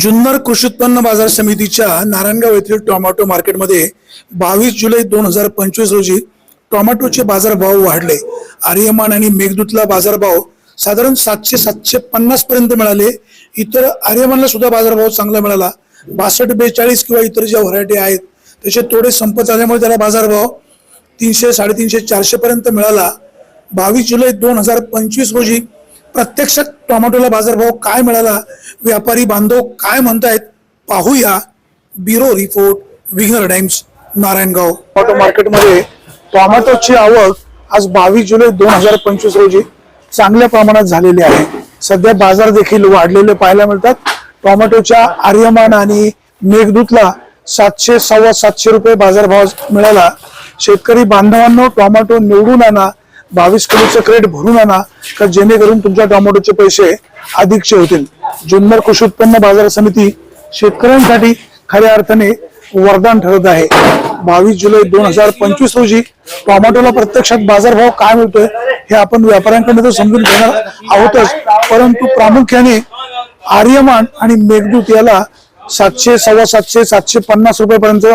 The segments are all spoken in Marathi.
जुन्नर कृषी उत्पन्न बाजार समितीच्या नारायणगाव येथील टोमॅटो मार्केटमध्ये बावीस जुलै दोन हजार पंचवीस रोजी टोमॅटोचे बाजारभाव वाढले. आर्यमान आणि मेघदूतला बाजारभाव साधारण सातशे सातशे पन्नास पर्यंत मिळाले. इतर आर्यमानला सुद्धा बाजारभाव चांगला मिळाला. बासष्ट बेचाळीस किंवा इतर ज्या व्हरायटी आहेत त्याचे तोडे संपत आल्यामुळे त्याला बाजारभाव तीनशे साडेतीनशे चारशे पर्यंत मिळाला. बावीस जुलै दोन हजार पंचवीस रोजी प्रत्यक्षात टोमॅटोला बाजारभाव काय मिळाला? व्यापारी बांधव काय म्हणतायत? पाहूया. ब्युरो रिपोर्ट विघ्नर टाइम्स नारायणगाव. टोमॅटो मार्केटमध्ये टोमॅटोची आवक आज बावीस जुलै दोन हजार पंचवीस रोजी चांगल्या प्रमाणात झालेली आहे. सध्या बाजार देखील वाढलेले पाहायला मिळतात. टोमॅटोच्या आर्यमान आणि मेघदूतला सातशे सव्वा सातशे रुपये बाजारभाव मिळाला. शेतकरी बांधवांनो टोमॅटो निवडून आणा. बावीस किलोचं क्रेट भरून आणा का जेणेकरून तुमच्या टोमॅटोचे पैसे अधिकचे होतील. जुन्नर कृषी उत्पन्न बाजार समिती शेतकऱ्यांसाठी खऱ्या अर्थाने वरदान ठरत आहे. बावीस जुलै दोन हजार पंचवीस रोजी टोमॅटोला प्रत्यक्षात बाजारभाव काय मिळतोय हे आपण व्यापाऱ्यांकडे तर समजून घेणार आहोतच. परंतु प्रामुख्याने आर्यमान आणि मेघदूत याला सातशे सव्वा सातशे सातशे पन्नास रुपयापर्यंत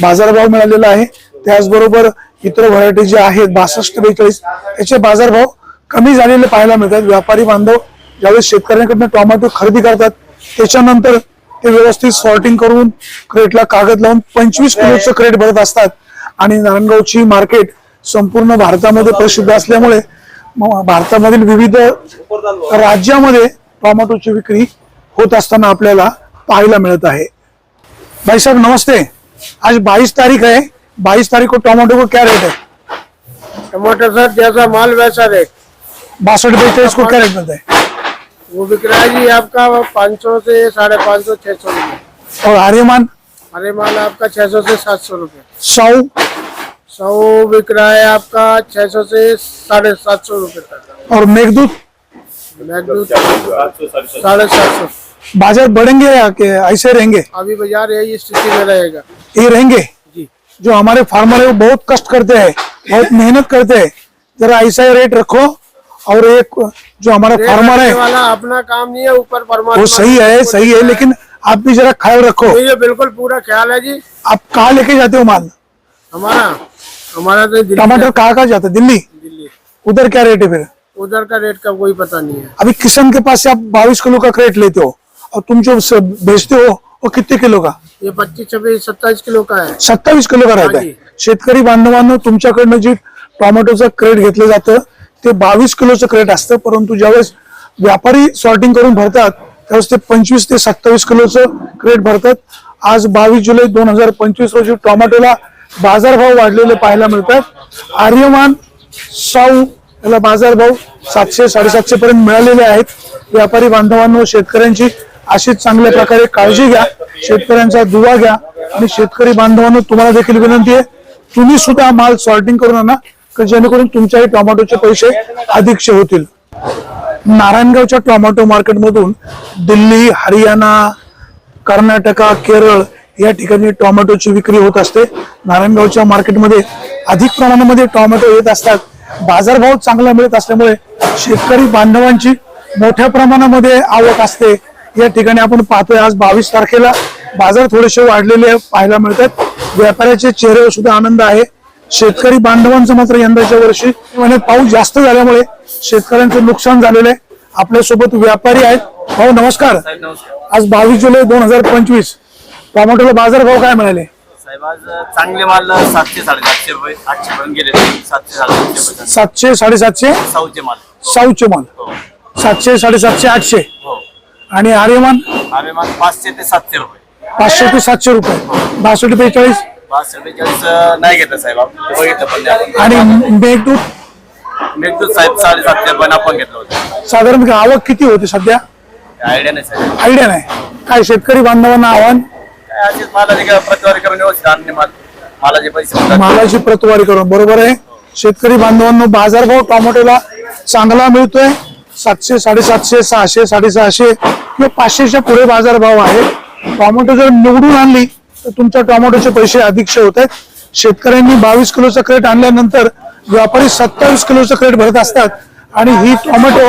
बाजारभाव मिळालेला आहे. त्याचबरोबर इतर व्हरायटी जे आहेत बासष्ट बेचाळीस त्याचे बाजारभाव कमी झालेले पाहायला मिळतात. व्यापारी बांधव ज्यावेळेस शेतकऱ्यांकडनं टोमॅटो खरेदी करतात त्याच्यानंतर ते व्यवस्थित सॉर्टिंग करून क्रेटला कागद लावून पंचवीस किलोचं क्रेट भरत असतात. आणि नारायणगावची मार्केट संपूर्ण भारतामध्ये प्रसिद्ध असल्यामुळे भारतामधील विविध राज्यामध्ये टोमॅटोची विक्री होत असताना आपल्याला पाहायला मिळत आहे. भाई नमस्ते. आज 22 तारीख आहे. 22 तारीख को टोमेटो को क्या रेट है? टमाटर सर जैसा माल वैसा रेट बासठ बेचालीस को क्या रेट मिलता है? वो बिक रहा है जी आपका पाँच सौ से साढ़े पाँच सौ छह सौ रुपये। और आर्यमान हरे माल आपका छह सौ से सात सौ रुपये। सौ? सौ बिक रहा है आपका छह सौ से साढ़े सात सौ रुपये तक। और मेघदूत? मैगदूत साढ़े सात सौ। बाज़ार बढ़ेंगे या ऐसे रहेंगे? अभी बाज़ार यही स्थिति में रहेगा। ये रहेंगे? जी हमारे फार्मर है वो बहुत कष्ट करते हैं बहुत मेहनत करते हैं। जरा ऐसा ही रेट रखो और एक जो हमारा फार्मर है वाला अपना काम नहीं है ऊपर परमात्मा वो सही है सही है लेकिन आप भी जरा ख्याल रखो। ये बिल्कुल पूरा ख्याल है जी। आप कहाँ लेके जाते हो माल? हमारा हमारा तो टमाटर कहाँ कहाँ जाते दिल्ली? दिल्ली। उधर क्या रेट है फिर? उधर का रेट का कोई पता नहीं है। अभी किसान के पास से आप बाईस किलो का क्रेट लेते हो और तुम जो बेचते हो वो कितने किलो का? ये पच्चीस छब्बीस सत्ताईस किलो का है सत्तावीस किलो का राहत आहे हाजी. शेतकरी बांधवांनो तुमच्याकडनं जे टोमॅटोचं क्रेट घेतलं जातं ते बावीस किलोचं क्रेट असतं परंतु ज्यावेळेस व्यापारी सॉर्टिंग करून भरतात त्यावेळेस ते पंचवीस ते सत्तावीस किलोचं क्रेट भरतात. आज बावीस जुलै दोन हजार पंचवीस रोजी टोमॅटोला बाजारभाव वाढलेले पाहायला मिळतात. आर्यमान साऊ याला बाजारभाव सातशे साडेसातशे पर्यंत मिळालेले आहेत. व्यापारी बांधवांनो शेतकऱ्यांची अशीच चांगल्या प्रकारे काळजी घ्या. शेतकऱ्यांचा दुवा घ्या. आणि शेतकरी बांधवांनो तुम्हाला देखील विनंती आहे तुम्ही सुद्धा माल सॉर्टिंग करून आणा की जेणेकरून तुमच्याही टोमॅटोचे पैसे अधिकचे होतील. नारायणगावच्या टोमॅटो मार्केटमधून दिल्ली हरियाणा कर्नाटका केरळ या ठिकाणी टोमॅटोची विक्री होत असते. नारायणगावच्या मार्केटमध्ये अधिक प्रमाणामध्ये टोमॅटो येत असतात. बाजारभाव चांगला मिळत असल्यामुळे शेतकरी बांधवांची मोठ्या प्रमाणामध्ये आवक असते. या ठिकाणी आपण पाहतोय आज बावीस तारखेला बाजार थोडेसे वाढलेले पाहायला मिळतात. व्यापाऱ्याचे चेहऱ्यावर सुद्धा आनंद आहे. शेतकरी बांधवांचं मात्र यंदाच्या वर्षी महिन्यात पाऊस जास्त झाल्यामुळे शेतकऱ्यांचं नुकसान झालेलं आहे. आपल्यासोबत व्यापारी आहेत. भाऊ नमस्कार. आज बावीस जुलै दोन हजार पंचवीस. टोमॅटोला बाजारभाव काय मिळाले साहेब आज चांगले माल सातशे साडेसातशे रुपये आठशे पर्यंत गेले. सातशे साडेसातशे सातशे साडेसातशे? साऊचे माल. साऊचे माल. हो. सातशे साडेसातशे आठशे? हो. आणि आर्यमान? माल पाचशे ते सातशे रुपये. पाचशे ते सातशे रुपये. बासष्ट बेचाळीस? पाचशे बेचाळीस नाही घेतलं साहेब आपण. बघितलं पण नाही आणि आपण मेघदूत? मेघदूत साहेब साडेसातशे रुपये आपण घेतलं होतं. साधारण आवक किती होती सध्या? आयडिया नाही साहेब. आयडिया नाही. काय शेतकरी बांधवांना आव्हान? काय मालाची काय प्रतिवारी करून व्यवस्थित आणणे माल. मालाचे पैसे होतात. मालाची प्रतवारी करून. बरोबर आहे? शेतकरी बांधवांनो बाजारभाव टोमॅटोला चांगला मिळतोय. सातशे साडेसातशे सहाशे साडेसहाशे किंवा पाचशेच्या पुढे बाजारभाव आहे टोमॅटो जर निवडून आणली तर तुमच्या टोमॅटोचे पैसे अधिकशे होत आहेत. शेतकऱ्यांनी बावीस किलोचं क्रेट आणल्यानंतर व्यापारी सत्तावीस किलोचं क्रेट भरत असतात. आणि ही टोमॅटो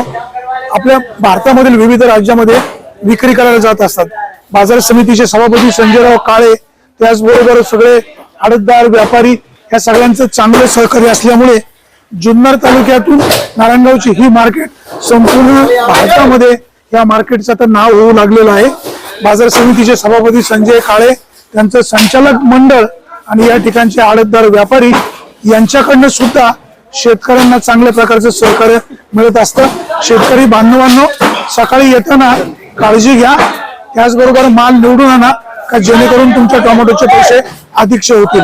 आपल्या भारतामधील विविध राज्यामध्ये विक्री करायला जात असतात. बाजार समितीचे सभापती संजयराव काळे त्याचबरोबर सगळे आडतदार व्यापारी या सगळ्यांचं चांगलं सहकार्य असल्यामुळे जुन्नर तालुक्यातून नारायणगावची ही मार्केट संपूर्ण भारतामध्ये या मार्केटचं आता नाव होऊ लागलेलं आहे. बाजार समितीचे सभापती संजय काळे त्यांचं संचालक मंडळ आणि या ठिकाणचे आडतदार व्यापारी यांच्याकडनं सुद्धा शेतकऱ्यांना चांगल्या प्रकारचं सहकार्य मिळत असतं. शेतकरी बांधवांनो सकाळी येताना काळजी घ्या. त्याचबरोबर माल निवडून आणा का जेणेकरून तुमच्या टोमॅटोचे पैसे अधिकचे होतील.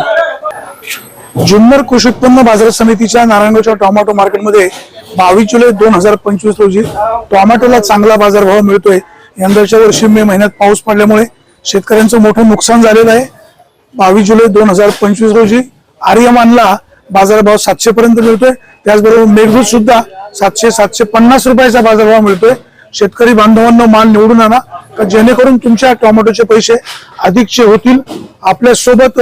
जुन्नर कृषी उत्पन्न बाजार समितीच्या नारायणगावच्या टोमॅटो मार्केटमध्ये बावीस जुलै दोन हजार पंचवीस रोजी टोमॅटोला चांगला बाजारभाव मिळतोय. यंदाच्या वर्षी मे महिन्यात पाऊस पडल्यामुळे शेतकऱ्यांचं मोठं नुकसान झालेलं आहे. बावीस जुलै दोन हजार पंचवीस रोजी आर्यमानला बाजारभाव सातशे पर्यंत मिळतोय. त्याचबरोबर मेघदूत सुद्धा सातशे सातशे पन्नास रुपयाचा बाजारभाव मिळतोय. शेतकरी बांधवांना माल निवडून आणा का जेणेकरून तुमच्या टोमॅटोचे पैसे अधिकचे होतील. आपल्यासोबत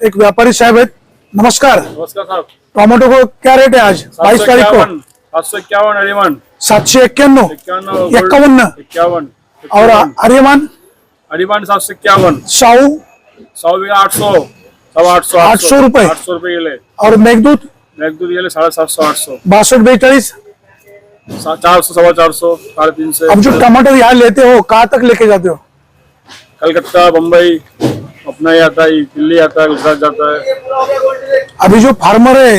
एक व्यापारी साहेब आहेत. नमस्कार। नमस्कार साहब। टोमेटो को क्या रेट है आज? बाईस तारीख को। सात सौ इक्यावन अरिमान सात सौ इक्यानवे इक्यावन इक्यावन इक्यावन। और आर्यमान अरिमान सात सौ इक्यावन। साऊ सौ भी आठ सौ। सवा आठ सौ 800 रुपये। आठ सौ रुपये और मेघदूत? मेघदूत गेले साढ़े सात सौ आठ सौ। बासठ बेचालीस? चार सौ सवा चार सौ साढ़े तीन सौ। अब जो टमाटर यहाँ लेते हो कहाँ तक लेके जाते हो? कलकत्ता बम्बई। अपना ही आता है दिल्ली आता है गुजरात जाता है। अभी जो फार्मर है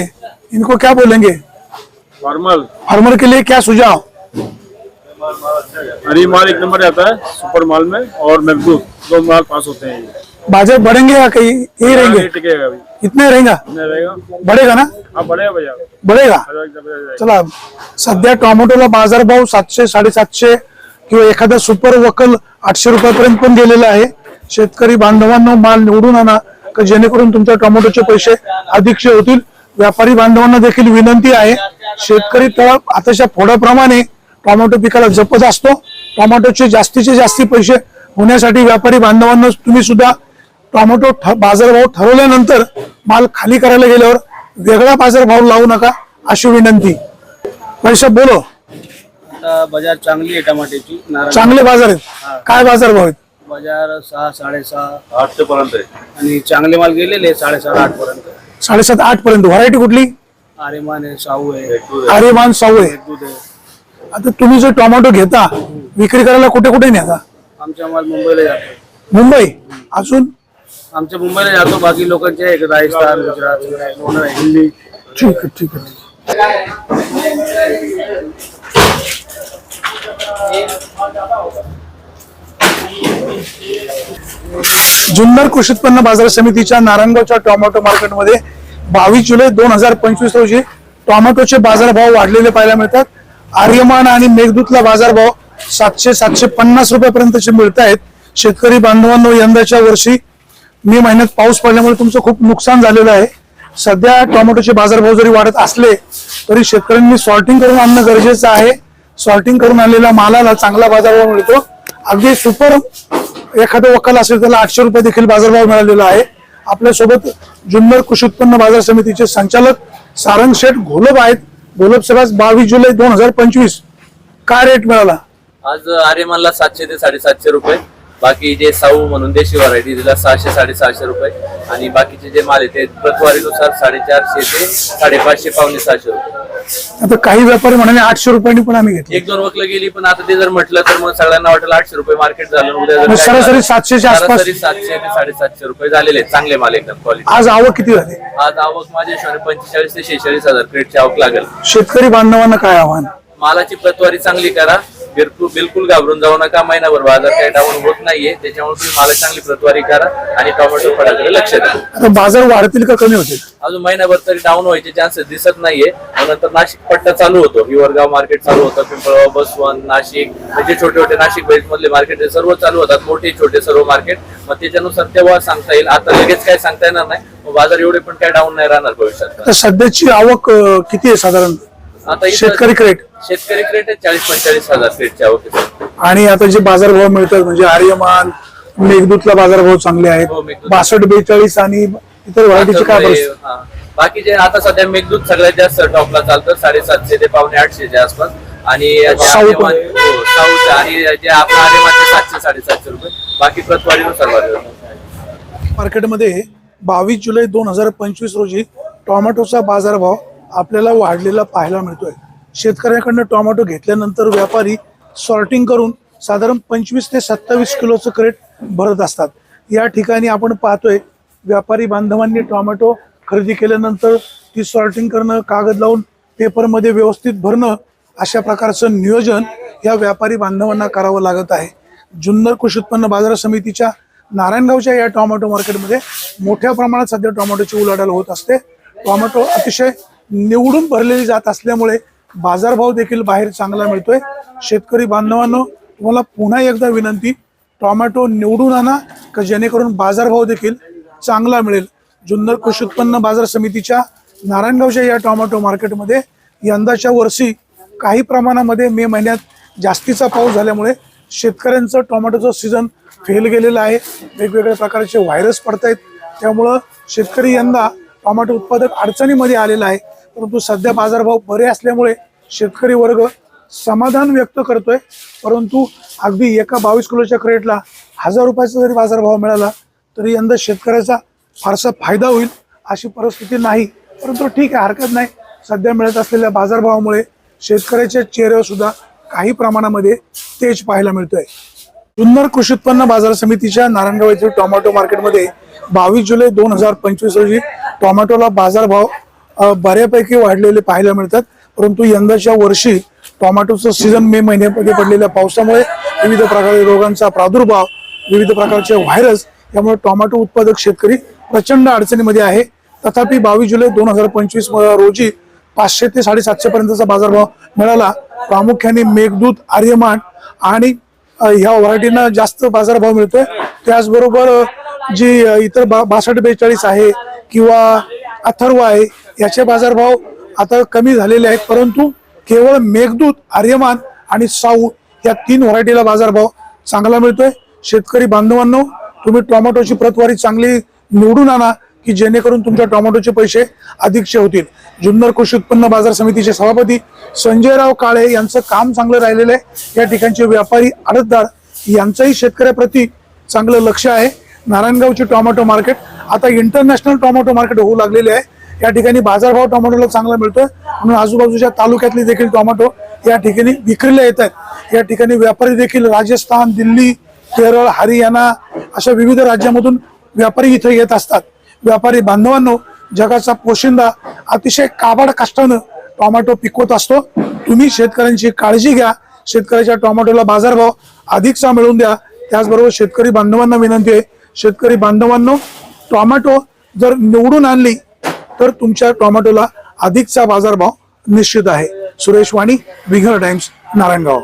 इनको क्या बोलेंगे? फार्मर? फार्मर के लिए क्या सुझाव? हरी माल एक नंबर आता है सुपर माल में और मेघदूत दो माल पास होते हैं। बाज़ार बढ़ेंगे या कहीं यही रहेंगे? टिकेगा अभी। इतने रहेगा? रहेगा। बढ़ेगा ना? आप बढ़ेगा बढ़ेगा। चला सध्या टोमॅटोला बाजारभाव सातशे साडेसातशे किंवा एखादा सुपर वकल आठशे रुपयापर्यंत पण गेलेला आहे. शेतकरी बांधवांना माल निवडून आणा का जेणेकरून तुमच्या टोमॅटोचे पैसे अधिकचे होतील. व्यापारी बांधवांना देखील विनंती आहे शेतकरी तळ आताच्या फोडाप्रमाणे टोमॅटो पिकाला जपत असतो. टोमॅटोचे जास्तीचे जास्ती पैसे होण्यासाठी व्यापारी बांधवांना तुम्ही सुद्धा टोमॅटो बाजारभाव ठरवल्यानंतर माल खाली करायला गेल्यावर वेगळा बाजारभाव लावू नका अशी विनंती. पैसा बोलो. बाजार चांगली आहे टमाट्याची चांगले बाजार आहेत. काय बाजारभाव आहेत? बाजार सहा साडेसहा. आठशे पर्यंत आहे. आणि चांगले माल गेलेले साडेसात आठ पर्यंत. साडेसात आठ पर्यंत. व्हरायटी कुठली? आरेमान आहे साऊ आहे. आर्यमान साऊ आहे. दूध आहे. आता तुम्ही जो टोमॅटो घेता विक्री करायला कुठे कुठे नेता आमचा माल मुंबईला जातो. मुंबई? अजून? आमच्या मुंबईला जातो बाकी लोकांचे आहे राजस्थान गुजरात लोणार आहे दिल्ली ठीक आहे ठीक आहे. जुन्नर कृषी उत्पन्न बाजार समितीच्या नारायणगावच्या टोमॅटो मार्केटमध्ये बावीस जुलै दोन हजार पंचवीस रोजी टोमॅटोचे बाजारभाव वाढलेले पाहायला मिळतात. आर्यमान आणि मेघदूतला बाजारभाव सातशे सातशे पन्नास रुपयापर्यंतचे मिळत आहेत. शेतकरी बांधवांनो यंदाच्या वर्षी मे महिन्यात पाऊस पडल्यामुळे तुमचं खूप नुकसान झालेलं आहे. सध्या टोमॅटोचे बाजारभाव जरी वाढत असले तरी शेतकऱ्यांनी सॉर्टिंग करून आणणं गरजेचं आहे. सॉर्टिंग करून आणलेल्या मालाला चांगला बाजारभाव मिळतो. अगदी सुपर एखादं वकाल असेल त्याला आठशे रुपये देखील बाजारभाव मिळालेला आहे. आपल्यासोबत जुन्नर कृषी उत्पन्न बाजार समितीचे संचालक सारंग शेठ घोलप आहेत. घोलप सरास बावीस जुलै दोन हजार पंचवीस. काय रेट मिळाला? आज आर्यमानला सातशे ते साडेसातशे रुपये. बाकी जे साऊ म्हणून देशी व्हरायटी दिला सहाशे साडेसहाशे रुपये. आणि बाकीचे जे माल आहे ते प्रतवारीनुसार साडेचारशे ते साडेपाचशे पावणे सहाशे रुपये. आता काही व्यापारी म्हणाले आठशे रुपयांनी पण आम्ही घेतले. एक दोन वकलं गेली पण आता ते जर म्हटलं तर मग सगळ्यांना वाटेल आठशे रुपये मार्केट झालं उद्या जर मग काय सरासरी झालं, सातशेच्या आसपास? सरासरी सातशे ते साडेसातशे रुपये झालेले आहेत चांगले माल एकदम क्वालिटी आज आवक किती झाली? आज आवक माझ्या हिशोबाने पंचेचाळीस ते शेहेचाळीस हजार क्रेटची आवक लागेल. शेतकरी बांधवांना काय आव्हान? मालाची प्रतवारी चांगली करा बिलकुल बिलकुल घाबरून जाऊ नका. महिनाभर बाजार काही डाऊन होत नाहीये. त्याच्यामुळे तुम्ही मला चांगली प्रतवारी करा आणि टोमॅटो फळाकडे लक्ष द्या. आता बाजार वाढतील का कमी होतील? अजून महिनाभर तरी डाऊन व्हायचे चान्सेस दिसत नाहीये. नंतर नाशिक पट्टा चालू होतो. हिवरगाव मार्केट चालू होतं. पिंपळगाव बसवंत नाशिक म्हणजे छोटे छोटे नाशिक बेल्ट मधले मार्केट सर्व चालू होतात. मोठे छोटे सर्व मार्केट मग त्याच्यानुसार तेव्हा सांगता येईल. आता लगेच काय सांगता येणार नाही. मग बाजार एवढे पण काय डाऊन नाही राहणार भविष्यात. आता सध्याची आवक अं, किती आहे साधारण? आता इथं शेतकरी क्रेट शेतकरी क्रेट आहे चाळीस पंचेचाळीस हजार क्रेटच्या आणि आता जे बाजारभाव मिळतात म्हणजे आर्यमान मेघदूतला बाजारभाव चांगले आहेत हो, मेघदूत. बासष्ट बेचाळीस आणि इतर व्हरायटीचे काय परिस्थिती हा. बाकीचे आता सध्या मेघदूत सगळ्यात जास्त टॉपला चालतं साडेसातशे ते पावणे आठशेच्या आसपास. आणि जे साऊथ. आर्यमान- हो, साऊथ आणि जे आपलं आर्यमानचे सातशे साडेसातशे रुपये. बाकी प्रतवारीनुसार वाढवलं मार्केटमध्ये बावीस जुलै दोन हजार पंचवीस रोजी टोमॅटोचा बाजारभाव आपल्याला वाढलेला पाहायला मिळतोय. शेतकऱ्याकडनं टोमॅटो घेतल्यानंतर व्यापारी सॉर्टिंग करून साधारण पंचवीस ते सत्तावीस किलोचं क्रेट भरत असतात. या ठिकाणी आपण पाहतोय व्यापारी बांधवांनी टोमॅटो खरेदी केल्यानंतर ती सॉर्टिंग करणं कागद लावून पेपरमध्ये व्यवस्थित भरणं अशा प्रकारचं नियोजन या व्यापारी बांधवांना करावं लागत आहे. जुन्नर कृषी उत्पन्न बाजार समितीच्या नारायणगावच्या या टोमॅटो मार्केटमध्ये मोठ्या प्रमाणात सध्या टोमॅटोची उलाढाल होत असते. टोमॅटो अतिशय निवडून भरलेली जात असल्यामुळे बाजारभाव देखील बाहेर चांगला मिळतोय. शेतकरी बांधवांनो तुम्हाला पुन्हा एकदा विनंती टोमॅटो निवडून आणा का जेणेकरून बाजारभाव देखील चांगला मिळेल. जुन्नर कृषी उत्पन्न बाजार समितीच्या नारायणगावच्या या टोमॅटो मार्केटमध्ये यंदाच्या वर्षी काही प्रमाणामध्ये मे महिन्यात जास्तीचा पाऊस झाल्यामुळे शेतकऱ्यांचं टोमॅटोचं सीझन फेल गेलेलं आहे. वेगवेगळ्या प्रकारचे व्हायरस पडत आहेत त्यामुळं शेतकरी यंदा टोमॅटो उत्पादक अडचणीमध्ये आलेला आहे. परंतु सध्या बाजारभाव बरे असल्यामुळे शेतकरी वर्ग समाधान व्यक्त करतोय. परंतु अगदी एका बावीस किलोच्या क्रेटला हजार रुपयाचा जरी बाजारभाव मिळाला तरी यंदा शेतकऱ्याचा फारसा फायदा होईल अशी परिस्थिती नाही. परंतु ठीक आहे हरकत नाही. सध्या मिळत असलेल्या बाजारभावामुळे शेतकऱ्याच्या चेहऱ्यावर सुद्धा काही प्रमाणामध्ये तेज पाहायला मिळतोय. जुन्नर कृषी उत्पन्न बाजार समितीच्या नारायणगाव येथील टोमॅटो मार्केटमध्ये बावीस जुलै दोन हजार पंचवीस रोजी टोमॅटोला बाजारभाव बऱ्यापैकी वाढलेले पाहायला मिळतात. परंतु यंदाच्या वर्षी टोमॅटोचं सीझन मे महिन्यामध्ये पडलेल्या पावसामुळे विविध प्रकारे रोगांचा प्रादुर्भाव विविध प्रकारचे व्हायरस यामुळे टोमॅटो उत्पादक शेतकरी प्रचंड अडचणीमध्ये आहे. तथापि बावीस जुलै दोन हजार पंचवीस रोजी पाचशे ते साडेसातशे पर्यंतचा बाजारभाव मिळाला. प्रामुख्याने मेघदूत आर्यमान आणि ह्या व्हरायटीना जास्त बाजारभाव मिळतोय. त्याचबरोबर जी इतर बा बासष्ट बेचाळीस आहे किंवा अथर्व आहे याचे बाजारभाव आता कमी झालेले आहेत परंतु केवळ मेघदूत आर्यमान आणि साऊ या तीन व्हरायटीला बाजारभाव चांगला मिळतोय. शेतकरी बांधवांनो तुम्ही टोमॅटोची प्रतवारी चांगली निवडून आणा की जेणेकरून तुमच्या टोमॅटोचे पैसे अधिकचे होतील. जुन्नर कृषी उत्पन्न बाजार समितीचे सभापती संजयराव काळे यांचं काम चांगलं राहिलेलं आहे. या ठिकाणचे व्यापारी आडतदार यांचंही शेतकऱ्याप्रती चांगलं लक्ष आहे. नारायणगावचे टोमॅटो मार्केट आता इंटरनॅशनल टोमॅटो मार्केट होऊ लागलेले आहे. या ठिकाणी बाजारभाव टोमॅटोला चांगला मिळतोय. म्हणून आजूबाजूच्या तालुक्यातले देखील टोमॅटो या ठिकाणी विक्रीला येत आहेत. या ठिकाणी व्यापारी देखील राजस्थान दिल्ली केरळ हरियाणा अशा विविध राज्यामधून व्यापारी इथे येत असतात. व्यापारी बांधवांनो जगाचा पोशिंदा अतिशय काबाड कष्टानं टोमॅटो पिकवत असतो. तुम्ही शेतकऱ्यांची काळजी घ्या. शेतकऱ्याच्या टोमॅटोला बाजारभाव अधिकचा मिळवून द्या. त्याचबरोबर शेतकरी बांधवांना विनंती आहे. शेतकरी बांधवांनो टोमॅटो जर निवडून आणली तर तुमच्या टोमॅटोला अधिकचा बाजारभाव निश्चित आहे. सुरेश वाणी विघर टाइम्स नारायणगाव.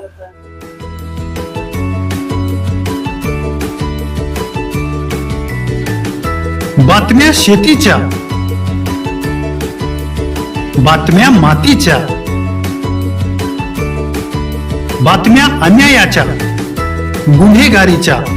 बातम्या शेतीच्या. बातम्या मातीच्या. बातम्या अन्यायाच्या. गुन्हेगारीच्या.